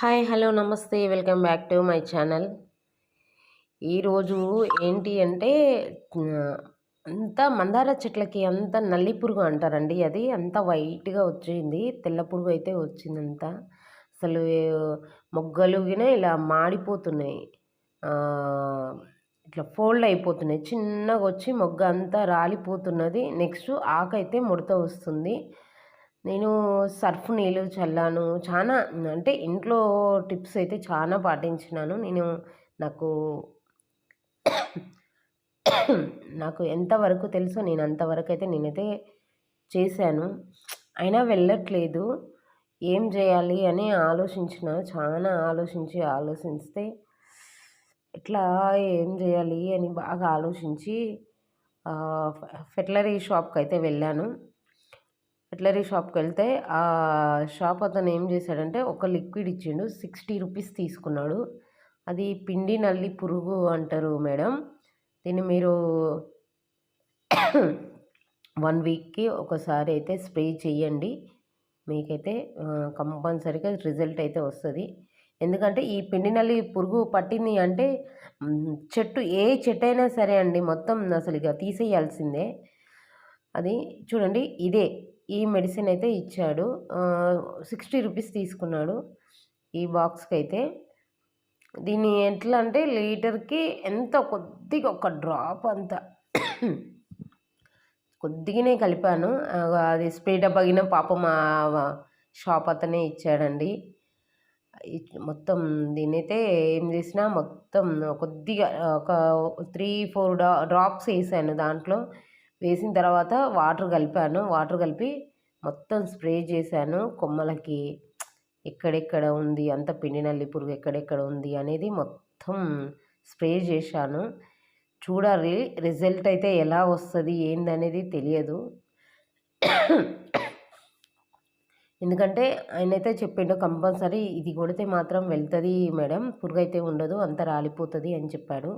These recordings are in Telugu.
Hi hello namaste welcome back to my channel. ఈరోజు ఏంటి అంటే అంత మందార చెట్లకి అంత నల్లి పురుగు అంటారండి అది. అంత వైట్గా వచ్చింది తెల్ల పురుగు అయితే వచ్చిందంత. అసలు మొగ్గలుగిన ఇలా మాడిపోతున్నాయి. ఇట్లా ఫోల్డ్ అయిపోతున్నాయి. చిన్నగా వచ్చి మొగ్గ అంతా రాలిపోతున్నది. నెక్స్ట్ ఆకైతే ముడత వస్తుంది. నేను సర్ఫ్ నీళ్ళు చల్లాను. చాలా అంటే ఇంట్లో టిప్స్ అయితే చాలా పాటించినాను. నేను నాకు నాకు ఎంతవరకు తెలుసో నేను అంతవరకు అయితే నేనైతే చేశాను. అయినా వెళ్ళట్లేదు. ఏం చేయాలి అని ఆలోచించిన చాలా ఆలోచించి ఆలోచిస్తే ఎట్లా ఏం చేయాలి అని బాగా ఆలోచించి ఫెర్టిలరీ షాప్కి అయితే వెళ్ళాను. కట్లరీ షాప్కి వెళ్తే ఆ షాప్ అతను ఏం చేశాడంటే ఒక లిక్విడ్ ఇచ్చిండు. సిక్స్టీ రూపీస్ తీసుకున్నాడు. అది పిండి నల్లి పురుగు అంటారు మేడం. దీన్ని మీరు వన్ వీక్కి ఒకసారి అయితే స్ప్రే చేయండి మీకైతే కంపల్సరీగా రిజల్ట్ అయితే వస్తుంది. ఎందుకంటే ఈ పిండి నల్లి పురుగు పట్టింది అంటే చెట్టు ఏ చెట్టు అయినా సరే అండి మొత్తం అసలు ఇక తీసేయాల్సిందే. అది చూడండి ఇదే. ఈ మెడిసిన్ అయితే ఇచ్చాడు. సిక్స్టీ రూపీస్ తీసుకున్నాడు ఈ బాక్స్కి అయితే దీన్ని ఎట్లా అంటే లీటర్కి ఎంత కొద్దిగా ఒక డ్రాప్ అంత. కొద్దిగానే కలిపాను. అది స్ప్రే డబ్బగిన పాపం మా షాప్ అతనే ఇచ్చాడండి. మొత్తం దీన్నైతే ఏం చేసినా మొత్తం కొద్దిగా ఒక త్రీ ఫోర్ డ్రాప్స్ వేసాను దాంట్లో. వేసిన తర్వాత వాటర్ కలిపాను. వాటర్ కలిపి మొత్తం స్ప్రే చేశాను. కొమ్మలకి ఎక్కడెక్కడ ఉంది అంత పిండి నల్లి పురుగు ఎక్కడెక్కడ ఉంది అనేది మొత్తం స్ప్రే చేశాను. చూడాలి రిజల్ట్ అయితే ఎలా వస్తుంది ఏందనేది తెలియదు. ఎందుకంటే ఆయన అయితే చెప్పిండు కంపల్సరీ ఇది కొడితే మాత్రం వెళ్తుంది మేడం పురుగు అయితే ఉండదు అంత రాలిపోతుంది అని చెప్పాడు.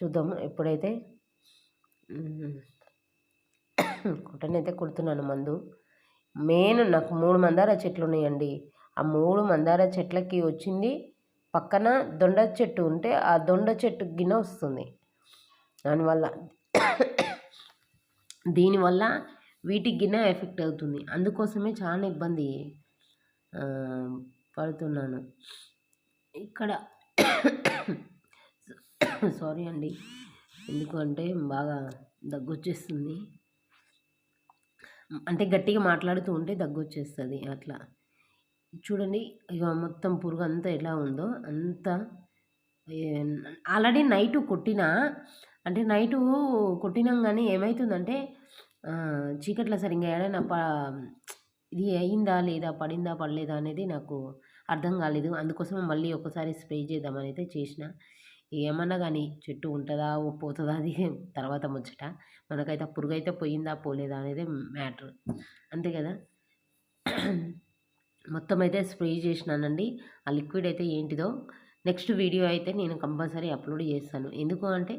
చూద్దాం ఎప్పుడైతే కొట్టనైతే కొడుతున్నాను మందు. మెయిన్ నాకు మూడు మందార చెట్లు ఉన్నాయండి. ఆ మూడు మందార చెట్లకి వచ్చింది పక్కన దొండ చెట్టు ఉంటే ఆ దొండ చెట్టు గిన్నె వస్తుంది. దానివల్ల దీనివల్ల వీటికి గిన్నె ఎఫెక్ట్ అవుతుంది. అందుకోసమే చాలా ఇబ్బంది పడుతున్నాను. ఇక్కడ సారీ అండి. ఎందుకంటే బాగా దగ్గు వచ్చేస్తుంది అంటే గట్టిగా మాట్లాడుతూ ఉంటే దగ్గు వచ్చేస్తుంది అట్లా. చూడండి ఇక మొత్తం పురుగు అంతా ఎలా ఉందో అంతా ఆల్రెడీ నైటు కొట్టినా అంటే నైటు కొట్టినాం కానీ ఏమవుతుందంటే చీకట్లో సరిగ్గా ఏడైనా ప ఇది అయిందా లేదా పడిందా పడలేదా అనేది నాకు అర్థం కాలేదు. అందుకోసం మళ్ళీ ఒకసారి స్ప్రే చేద్దామని అయితే చేసిన. ఏమన్నా కానీ చెట్టు ఉంటుందా పోతుందా అది తర్వాత ముచ్చట. మనకైతే పురుగు అయితే పోయిందా పోలేదా అనేది మ్యాటర్. అంతే కదా? మొత్తం అయితే స్ప్రే చేసినానండి. ఆ లిక్విడ్ అయితే ఏంటిదో నెక్స్ట్ వీడియో అయితే నేను కంపల్సరీ అప్లోడ్ చేస్తాను. ఎందుకు అంటే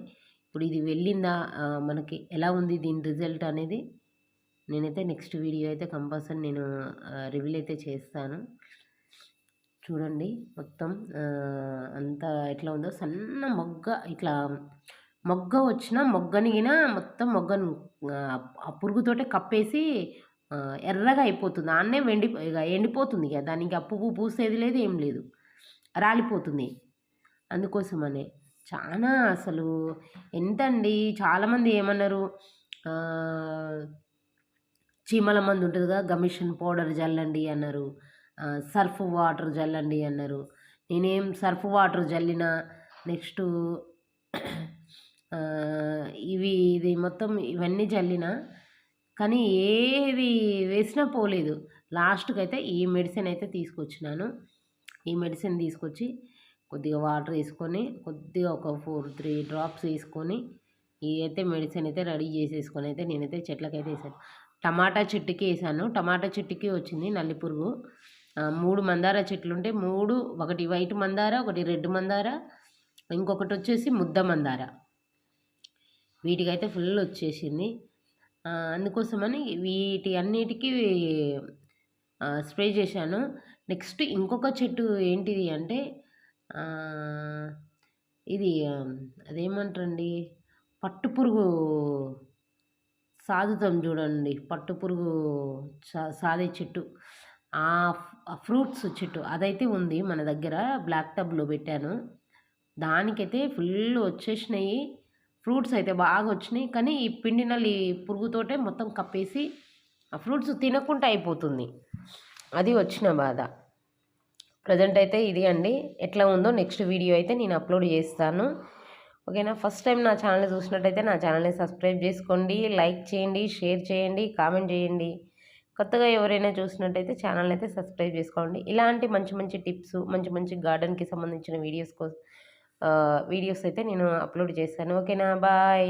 ఇప్పుడు ఇది వెళ్ళిందా మనకి ఎలా ఉంది దీని రిజల్ట్ అనేది నేనైతే నెక్స్ట్ వీడియో అయితే కంపల్సరీ నేను రివీల్ అయితే చేస్తాను. చూడండి. మొత్తం అంతా ఎట్లా ఉందో సన్న మొగ్గ ఇట్లా మొగ్గ వచ్చిన మొగ్గనిగిన మొత్తం మొగ్గను ఆ పురుగుతోటే కప్పేసి ఎర్రగా అయిపోతుంది. అన్నే వెండి ఇక ఎండిపోతుంది కదా దానికి ఆ పువ్వు పూసేది లేదు ఏం లేదు. రాలిపోతుంది. అందుకోసమనే. చాలా అసలు ఎంతండి. చాలామంది ఏమన్నారు? చీమల మందు ఉంటుంది కదా గమిషన్ పౌడర్ జల్లండి అన్నారు. సర్ఫ్ వాటర్ జల్లండి అన్నారు. నేనేం సర్ఫ్ వాటర్ జల్లిన నెక్స్ట్ ఇవి ఇది మొత్తం ఇవన్నీ జల్లిన కానీ ఏవి వేసినా పోలేదు. లాస్ట్కి అయితే ఈ మెడిసిన్ అయితే తీసుకొచ్చినాను. ఈ మెడిసిన్ తీసుకొచ్చి కొద్దిగా వాటర్ వేసుకొని కొద్దిగా ఒక ఫోర్ త్రీ డ్రాప్స్ వేసుకొని ఈ అయితే మెడిసిన్ అయితే రెడీ చేసేసుకొని అయితే నేనైతే చెట్లకైతే వేసాను. టమాటా చెట్టుకి వేసాను. టమాటా చెట్టుకి వచ్చింది నల్లి పురుగు. మూడు మందార చెట్లు ఉంటే మూడు ఒకటి వైట్ మందార ఒకటి రెడ్ మందార ఇంకొకటి వచ్చేసి ముద్ద మందార. వీటికైతే ఫుల్ వచ్చేసింది. అందుకోసమని వీటి అన్నిటికీ స్ప్రే చేశాను. నెక్స్ట్ ఇంకొక చెట్టు ఏంటిది అంటే ఇది అదేమంటారండి? పట్టు పురుగు సాదుతాం చూడండి. పట్టు పురుగు సా- సాదే చెట్టు. ఫ్రూట్స్ చెట్టు అదైతే ఉంది మన దగ్గర బ్లాక్ టబ్లో పెట్టాను. దానికైతే ఫుల్ వచ్చేసినాయి. ఫ్రూట్స్ అయితే బాగా వచ్చినాయి. కానీ ఈ పిండి నల్లి పురుగుతోటే మొత్తం కప్పేసి ఆ ఫ్రూట్స్ తినకుండా అయిపోతుంది. అది వచ్చిన బాధ. ప్రజెంట్ అయితే ఇది అండి. ఎట్లా ఉందో నెక్స్ట్ వీడియో అయితే నేను అప్లోడ్ చేస్తాను. ఓకేనా? ఫస్ట్ టైం నా ఛానల్ చూసినట్టయితే నా ఛానల్ని సబ్స్క్రైబ్ చేసుకోండి. లైక్ చేయండి షేర్ చేయండి కామెంట్ చేయండి. కొత్తగా ఎవరైనా చూసినట్టయితే ఛానల్ అయితే సబ్స్క్రైబ్ చేసుకోండి. ఇలాంటి మంచి మంచి టిప్స్ మంచి మంచి గార్డెన్కి సంబంధించిన వీడియోస్ కోసం వీడియోస్ అయితే నేను అప్లోడ్ చేస్తాను. ఓకేనా? బాయ్!